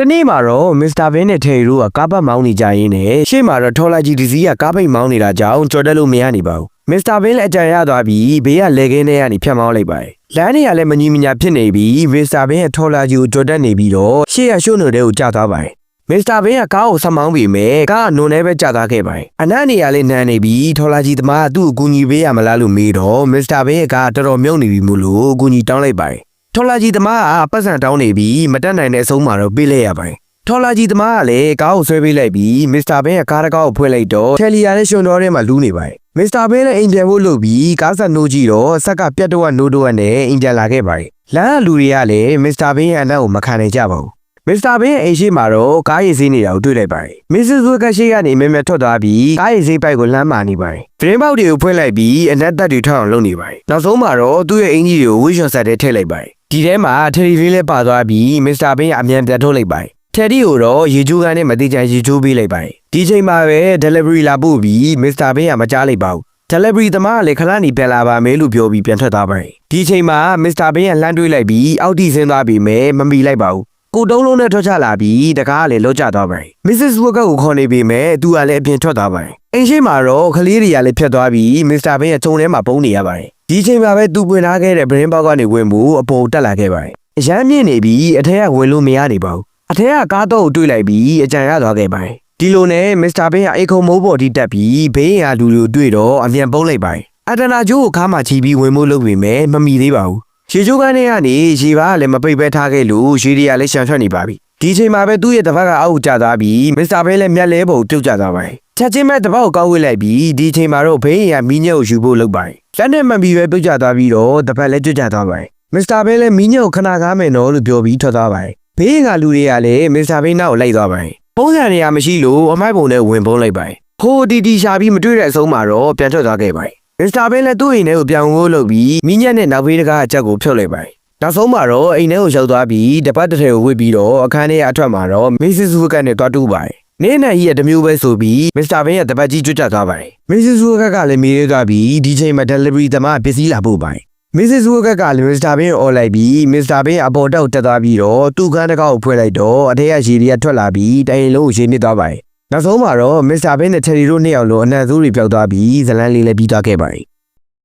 တနေ့မှာတော့မစ္စတာဘင်းနဲ့ထေရီတို့ကကားပတ်မောင်းနေကြရင်းနဲ့ရှေ့မှာတော့ထော်လာကြီးဒီစီးကကားပိတ်မောင်းနေတာကြောင့်ကြော်တက်လို့မရနေပါဘူးမစ္စတာဘင်းလည်းအကြံရသွားပြီးဘေးကလေကင်းထဲကနေဖြတ်မောင်းလိုက်ပါတယ်လမ်းတွေကလည်းမညီမညာဖြစ်နေပြီးမစ္စတာဘင်းရဲ့ထော်လာကြီးကိုကြော်တက်နေပြီးတော့ရှေ့ရရှို့နိုတဲ့ကိုကြာသွားပါတယ်မစ္စတာဘင်းကကားကိုဆက်မောင်းပြီးမယ်ကားကနုံထဲပဲကြာသွားခဲ့ပါတယ်အနက်နေရလေးနန်းနေပြီးထော်လာကြီးသမားကသူ့ကိုအကူညီပေးရမလားလို့မေးတော့မစ္စတာဘင်းရဲ့ကားကတော်တော်မြုပ်နေပြီမို့လို့အကူညီတောင်းလိုက်ပါတယ် ထော်လာကြီးသမားကပတ်စံတောင်းနေပြီးမတက်နိုင်တဲ့အဆုံးမှာတော့ပေးလိုက်ရပါတယ်ထော်လာကြီးသမားကလည်းကားကိုဆွဲပေးလိုက်ပြီးမစ္စတာဘင်းကကားတစ်ကားကိုဖွင့်လိုက်တော့တယ်လီယာနဲ့ရှင်တော်ထဲမှာလူးနေပါတယ်မစ္စတာဘင်းလည်းအိမ်ပြန်ဖို့လုပ်ပြီးကားဆက်နိုးကြည့်တော့ဆက်ကပြတ်တော့နိုးတော့နဲ့အိမ်ပြန်လာခဲ့ပါတယ်လမ်းကလူတွေကလည်းမစ္စတာဘင်းရဲ့အနက်ကိုမခံနိုင်ကြပါဘူးမစ္စတာဘင်းရဲ့အိမ်ရှိမှာတော့ကားရည်စည်းနေတာကိုတွေ့လိုက်ပါတယ်မစ္စစ်ဇူကရှိကနေမဲမဲထွက်သွားပြီးကားရည်စည်းပိုက်ကိုလှမ်းမာနေပါတယ်ဗရင်ပေါက်တွေကိုဖွင့်လိုက်ပြီးအနက်သက်တွေထွက်အောင်လုပ်နေပါတယ်နောက်ဆုံးမှာတော့သူ့ရဲ့အင်ကြီးတွေကိုဝီရှော့ဆက်ထဲထည့်လိုက်ပါတယ် ဒီထဲမှာထရီလေးလည်းပါသွားပြီးမစ္စတာဘင်းကအမြန်ပြန်ထုတ်လိုက်ပါတယ်တယ်ဒီကိုတော့ရေချိုးကန်းနဲ့မတိကျန်ရေချိုးပေးလိုက်ပါတယ်ဒီချိန်မှာပဲ delivery လာပို့ပြီးမစ္စတာဘင်းကမကြားလိုက်ပါဘူး delivery သမားကလည်းခဏနေပြန်လာပါမယ်လို့ပြောပြီးပြန်ထွက်သွားပါတယ်ဒီချိန်မှာမစ္စတာဘင်းကလှမ်းတွေးလိုက်ပြီးအောက်ထိဆင်းသွားပြီးမယ်မမီလိုက်ပါဘူးကိုတုံးလုံးနဲ့ထွက်ချလာပြီးတကားကလည်းလောကျသွားပါတယ် Mrs. Walker ကိုခေါ်နေပြီးမယ်သူကလည်းအပြင်ထွက်သွားပါတယ်အိမ်ရှိမှာတော့ကလေးတွေကလည်းဖြတ်သွားပြီးမစ္စတာဘင်းရဲ့ခြုံထဲမှာပုံနေရပါတယ် ဒီချိန်မှာပဲသူပွင့်ထားခဲ့တဲ့ brain box ကနေဝင်မှုအပေါ်တက်လာခဲ့ပါတယ်အရမ်းမြင့်နေပြီးအထက်ကဝင်လို့မရနေပါဘူးအထက်ကကားတော့ကိုတွေ့လိုက်ပြီးအကြံရသွားခဲ့ပါတယ်ဒီလိုနဲ့မစ္စတာဘင်းကအိတ်ခုံမိုးပေါ်ထိတက်ပြီးဘေးရင်ကလူလူတွေ့တော့အမြန်ပုံးလိုက်ပါတယ်အတနာကျိုးကိုခါမှချီပြီးဝင်မိုးလုပ်ပေမဲ့မမီသေးပါဘူးရေချိုးကန်းထဲကနေရေပါကလည်းမပိတ်ပဲထားခဲ့လို့ရေတွေကလည်းရှံထွက်နေပါပြီဒီချိန်မှာပဲသူ့ရဲ့တစ်ဖက်ကအောက်ကိုကျသွားပြီးမစ္စတာဘင်းလည်းမျက်လဲပုံပြုတ်ကျသွားပါတယ် ချက်ချင်းမဲ့တစ်ပတ်ကိုကောက်ဝစ်လိုက်ပြီးဒီချိန်မှာတော့ဘေးရင်ကမီးညက်ကိုယူဖို့လုပ်ပါတယ်လက်နဲ့မှန်ပြီးပဲပြုတ်ကျသွားပြီးတော့တစ်ဖက်လည်းကျွတ်ကျသွားပါတယ်မစ္စတာဘင်းလည်းမီးညက်ကိုခဏကားမယ်နော်လို့ပြောပြီးထွက်သွားပါတယ်ဘေးကလူတွေကလည်းမစ္စတာဘိန်းနောက်ကိုလိုက်သွားပါတယ်။ပုံစံနေရာမရှိလို့အမိုက်ပုံနဲ့ဝင်ပုံးလိုက်ပါတယ်။ဟိုတီတီရှာပြီးမတွေ့တဲ့အဆုံးမှာတော့ပြန်ထွက်သွားခဲ့ပါတယ်။မစ္စတာဘိန်းလည်းသူ့အိမ်ထဲကိုပြောင်းဖို့လုပ်ပြီးမိညက်နဲ့နောက်ဘေးတကားအချက်ကိုဖြုတ်လိုက်ပါတယ်။နောက်ဆုံးမှာတော့အိမ်ထဲကိုရောက်သွားပြီးတပတ်တစ်ထည်ကိုဝစ်ပြီးတော့အခန်းထဲကအထွက်မှာတော့မစ္စစ်ဇူကတ်နဲ့တွားတူးပါတယ်။ နေနဲ့ကြီးရဲ့တမျိုးပဲဆိုပြီးမစ္စတာဘိန်းရဲ့တပတ်ကြီးကျွတ်တက်သွားပါတယ်။မစ္စစ်ဇူကတ်ကလည်းမေးရသွားပြီးဒီချိန်မှာ delivery သမားပစ္စည်းလာပို့ပါတယ်။မစ္စစ်ဇူကကလည်းမစ္စတာဘင်းကိုអော်လိုက်ပြီးမစ္စတာဘင်းအပေါ်တောက်တက်သွားပြီးတော့သူ့ကန်းတစ်ကောက်ကိုဖွင့်လိုက်တော့အထက်ကရေတွေကထွက်လာပြီးတိုင်ရင်လုံးကိုရေနစ်သွားပါတယ်။နောက်ဆုံးမှာတော့မစ္စတာဘင်းနဲ့ချယ်ရီတို့နှစ်ယောက်လုံးအနံ့ဆိုးတွေပျောက်သွားပြီးဇလန်းလေးလည်းပြီးသွားခဲ့ပါတယ်